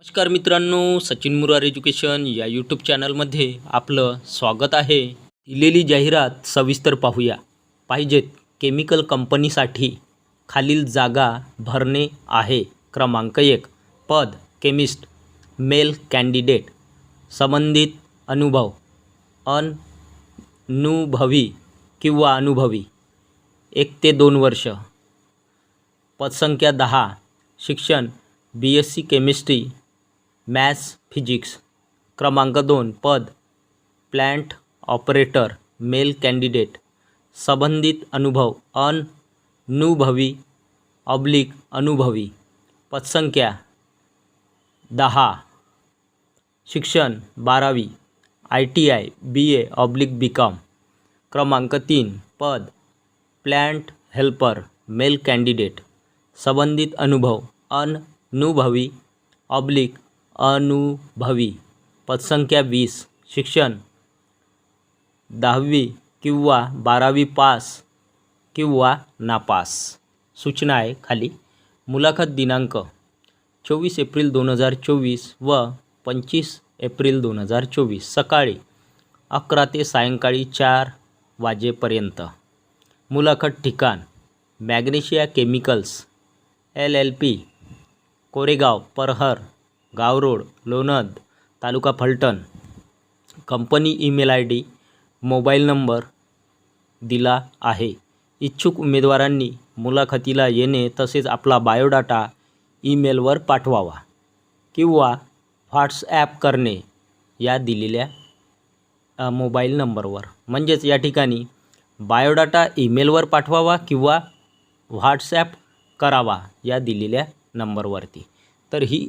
नमस्कार मित्रांनो सचिन मुरार एज्युकेशन या यूट्यूब चॅनलमध्ये आपलं स्वागत आहे. दिलेली जाहिरात सविस्तर पाहूया. पाहिजेत केमिकल कंपनीसाठी खालील जागा भरणे आहे. क्रमांक एक पद केमिस्ट मेल कॅन्डिडेट संबंधित अनुभव अनुभवी किंवा अनुभवी एक ते दोन वर्ष पदसंख्या दहा शिक्षण B S C chemistry maths, physics, क्रमांक दोन, पद, प्लॅन्ट ऑपरेटर, मेल कॅन्डिडेट, संबंधित अनुभव अनुभवी, ऑब्लिक, अनुभवी, पदसंख्या, दहा, शिक्षण, बारावी, I T I, B A, oblique B com क्रमांक तीन, पद, प्लॅन्ट हेल्पर, मेल कॅन्डिडेट, संबंधित अनुभव अनुभवी, ऑब्लिक अनुभवी. पदसंख्या वीस. शिक्षण. दहावी किंवा बारावी पास किंवा नापास. सूचना आहे खाली. मुलाखत दिनांक. चोवीस एप्रिल दोन हजार चोवीस व पंचवीस एप्रिल दोन हजार चोवीस. सकाळी अकरा ते सायंकाळी चार वाजेपर्यंत. मुलाखत ठिकाण. Magnesia chemicals L L P Koregaon परहर. गावरोड लोणंद तालुका Phaltan. Company email I D mobile number दिला आहे. इच्छुक उमेदवारांनी मुलाखतीला येणे तसेच आपला बायोडाटा ईमेलवर पाठवावा किंवा व्हॉट्सॲप करणे या दिलेल्या मोबाईल नंबरवर. म्हणजेच या ठिकाणी बायोडाटा ईमेलवर पाठवावा किंवा व्हॉट्सॲप करावा या दिलेल्या नंबरवरती. तर ही